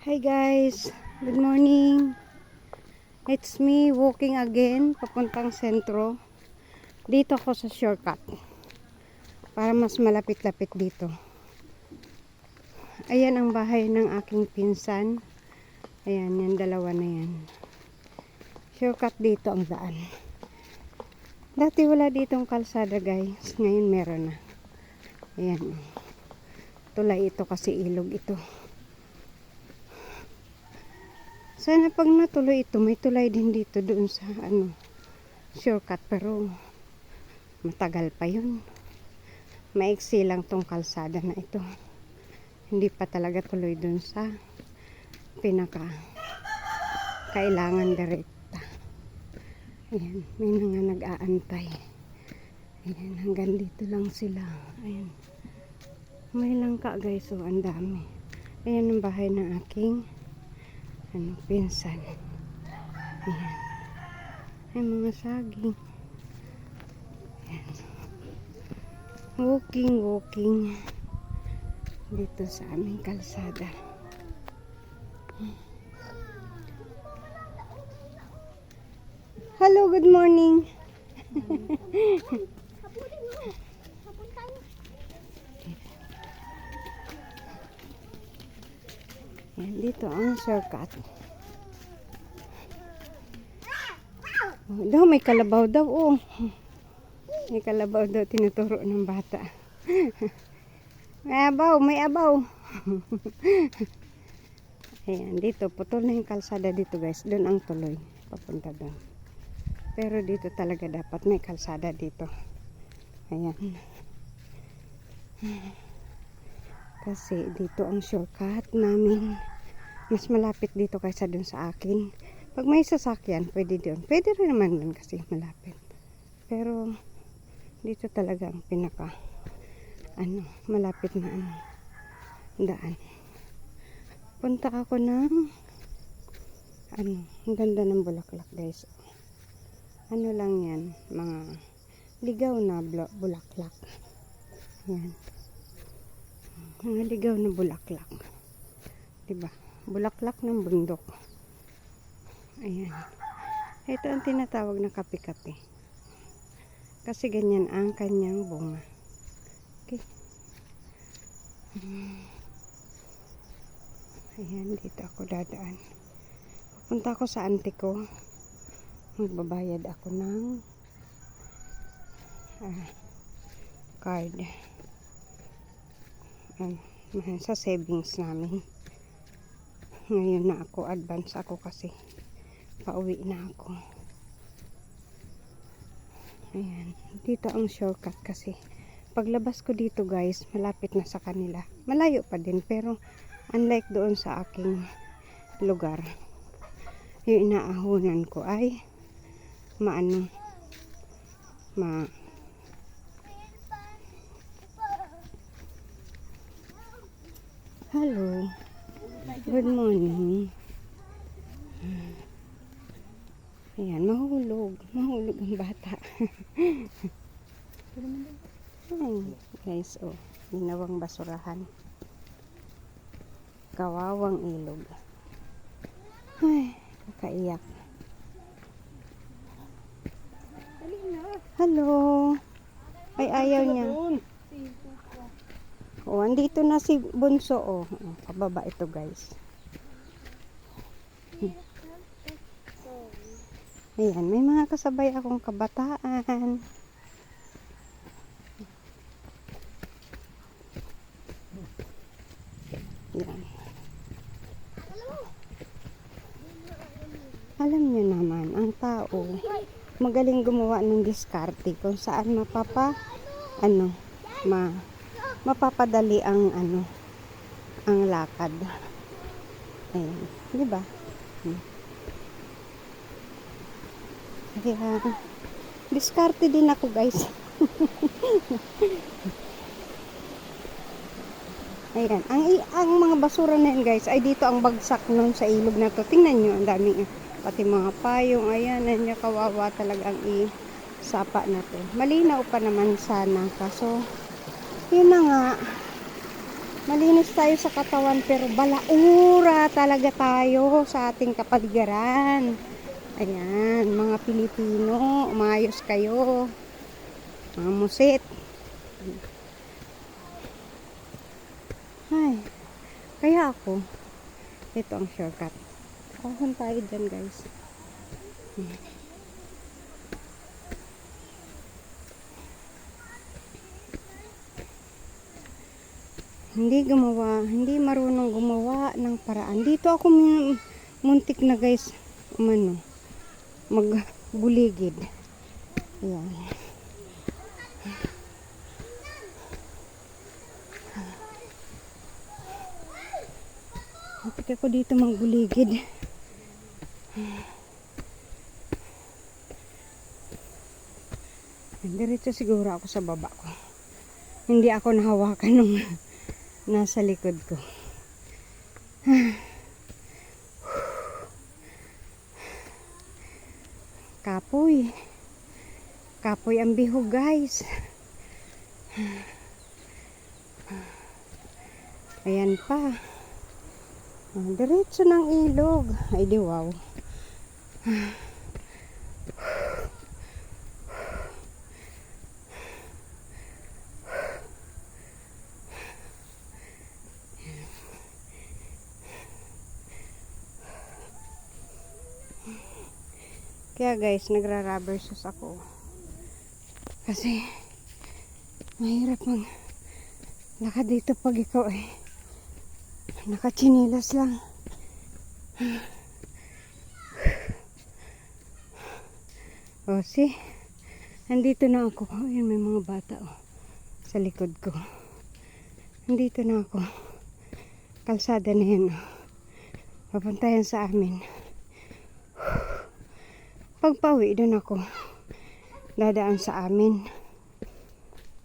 Hi guys, good morning. It's me walking again papuntang sentro. Dito ako sa shortcut. Para mas malapit-lapit dito. Ayan ang bahay ng aking pinsan. Ayan, yan dalawa na yan. Shortcut dito ang daan. Dati wala ditong kalsada guys. Ngayon meron na. Ayan. Tulay ito kasi ilog ito. Sana pag natuloy ito, may tulay din dito doon sa ano, shortcut. Pero matagal pa yun. Maiksi lang tong kalsada na ito. Hindi pa talaga tuloy doon sa pinaka kailangan direkta. Ayan, may mga nag-aantay. Ayan, hanggang dito lang sila. Ayan. May langka guys, so ang dami. Ayan ang bahay ng aking ano, pinsan. Ayan. Ay, mga saging. Ayan. Walking, walking. Dito sa aming kalsada. Hello, good morning. Ayan, dito ang shortcut. Oh, daw, may kalabaw daw, oh. May kalabaw daw, tinuturo ng bata. may abaw, may abaw. Ayan, dito, putol na yung kalsada dito, guys. Doon ang tuloy, papunta doon. Pero dito talaga dapat may kalsada dito. Ayan. Kasi dito ang shortcut namin. Mas malapit dito kaysa dun sa akin. Pag may sasakyan, pwede doon. Pwede rin naman dun kasi malapit. Pero dito talaga ang pinaka ano, malapit na ano, daan. Punta ako ng ano, ang ganda ng bulaklak guys. Ano lang yan, mga ligaw na bulaklak. Yan. Mga ligaw na bulaklak. Diba? Bulaklak ng bundok. Ayan. Ito ang tinatawag na kape-kape. Kasi ganyan ang kanyang bunga. Okay. Ayan, dito ako dadaan. Pupunta ako sa auntie ko. Magbabayad ako ng ah, card. Ayan, sa savings namin. Ngayon na ako, advance ako kasi pauwi na ako. Ayan, dito ang shortcut kasi paglabas ko dito guys, malapit na sa kanila. Malayo pa din pero unlike doon sa aking lugar, yung inaahunan ko ay maano, ma Hello. Good morning. Ayan, mahulog. Mahulog ang bata. Ay, guys, oh. Ginawang basurahan. Kawawang ilog. Ay, nakaiyak. Hello. Ay, ayaw niya. Oh, andito na si Bunso, oh. oh pababa ito, guys. Ayan, may mga kasabay akong kabataan. Ayan. Alam niyo naman, ang tao, magaling gumawa ng diskarte kung saan mapapa, ano, ma, mapapadali ang, ano, ang lakad. Ayan, di ba? Hmm. Kaya, diskarte din ako guys. Ayan, ang, ang mga basura na yan guys, ay dito ang bagsak nun sa ilog na to. Tingnan nyo, ang daming, pati mga payong, ayan, nandiyan kawawa talaga ang i-sapa na to. Malinaw pa naman sana, kaso, yun na nga, Malinis tayo sa katawan pero balaura talaga tayo sa ating kapaligiran. Ayan, mga Pilipino, umayos kayo. Mga musit. Ay, kaya ako, ito ang shortcut. Kahon tayo dyan guys. Hindi gumawa, hindi marunong gumawa ng paraan. Dito ako mun- muntik na guys, umano, magbuligid. Ayan. Muntik ako dito magbuligid. Diretso siguro ako sa baba ko. Hindi ako nahawakan nung nasa likod ko. Kapoy. Kapoy ang bihog, guys. Ayan pa. Diretso ng ilog. Ay, di wow. Kaya guys, nagra-rubber shoes ako. Kasi, mahirap mag lakad dito pag ikaw ay nakachinilas lang. O, see? Nandito na ako. Ayun, may mga bata oh, sa likod ko. Nandito na ako. Kalsada na yan. Oh. Papunta sa amin. Pag pauwi doon ako, dadaan sa amin.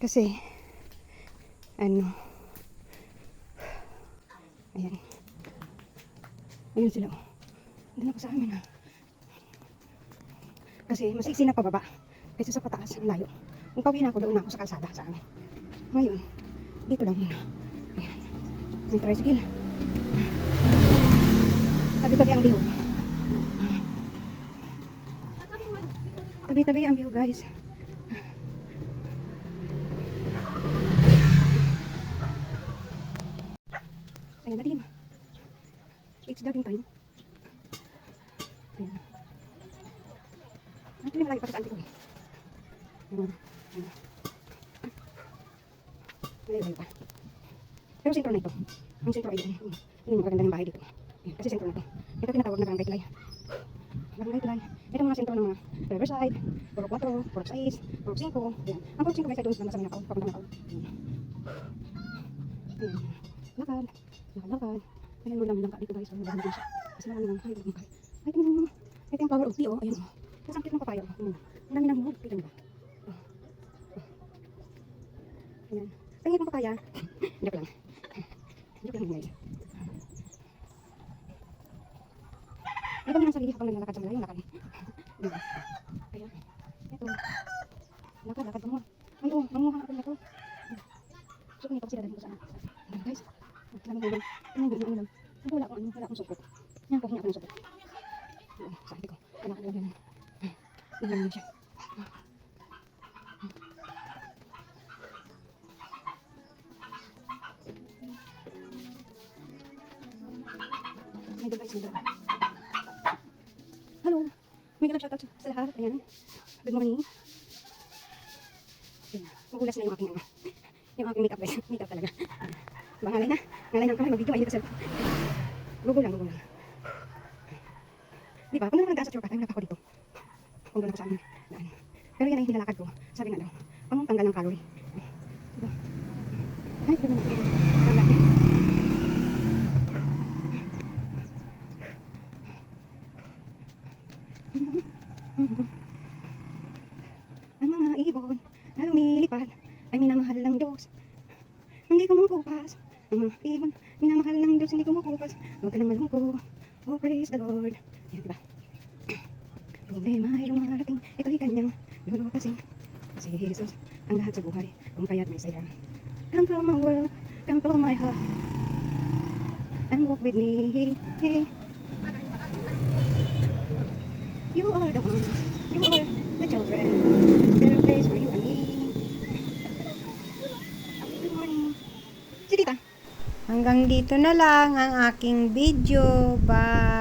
Kasi, ano, ayan. Ayun sila. Doon ako sa amin ha. Kasi mas iksi na pababa. Kaysa sa pataas, ang layo. Kung pauwi na ako, doon ako sa kalsada sa amin. Ngayon, dito lang muna. Ayan. May tricycle. Tabi-tabi ang view. Tabi-tabi ang view, guys. Ayan, madilim. It's darking time. Ayan. Ang malayo pa sa auntie ko eh. Ayan. Ayan. Malayo-layo pa. Pero sentro na ito. Ang sentro ay yun. Yun yung magaganda ng bahay dito. Ayan, kasi sentro na ito. Ito tinatawag na barangay tulay. Barangay tulay. Ito mga sentro ng mga Riverside, Purok 4, Purok 6, Purok 5. Ayan. Ang Purok 5 guys ay doon sa sa Minakaw. Papunta Minakaw. Ayan. Ayan. Lakad. Lakad-lakad. Ayan mo lang langka dito guys. Ang dami siya. Kasi marami ng hayop ng kayo. Ay, tingnan mo. Ito yung power of tea oh. Ayan oh. Tapos ang cute ng papaya. Ang dami ng hug. Kita mo ba? Ayan. Ang cute ng papaya. Joke lang. Joke lang guys. Ito mo ng sarili habang naglalakad sa malayo. Lakad. Diba? Kaya, ito. Lakad, lakad mo. Ay, oh, manguha ako na to. So, kung ito sila ko saan. Ayan, guys. Mo, guys. Tingnan mo, tingnan mo. Sabi, wala akong ano, wala akong support. Yan hinga ako ng. Oo, sabi ko, kailangan ko ganun. Ganun lang siya. May guys, may dog. Hello. May ganap shoutout sa lahat. Ayan. Good morning. Ayan. Magulas na yung aking ano. Yung aking makeup guys. Makeup talaga. Bangalay na. Ngalay na ang kamay. Mag-video. Ayun ito sa Gugo lang, gugo lang. Di ba? Kung naman nag-asa tayo, napako dito. Kung doon ako sa amin. Daan. Pero yan ay nilalakad ko. Sabi nga daw, pang tanggal ng calorie. Diba? Ay, diba na. Tanggal. Ang mga ibon na lumilipad ay minamahal ng Diyos. Hindi kumukupas. Ang mga ibon, minamahal ng Diyos, hindi kumukupas. Huwag ka nang malungkot. Oh, praise the Lord. Yan, diba? Problema ay lumarating. Ito'y kanyang lulupasin. Si Jesus, ang lahat sa buhay. Kung kaya't may saya. Come from a world, come from my heart. And walk with me. You are the one. You are the children. Are place for you and me. Good morning. Sige, tita. Hanggang dito na lang ang aking video. Bye.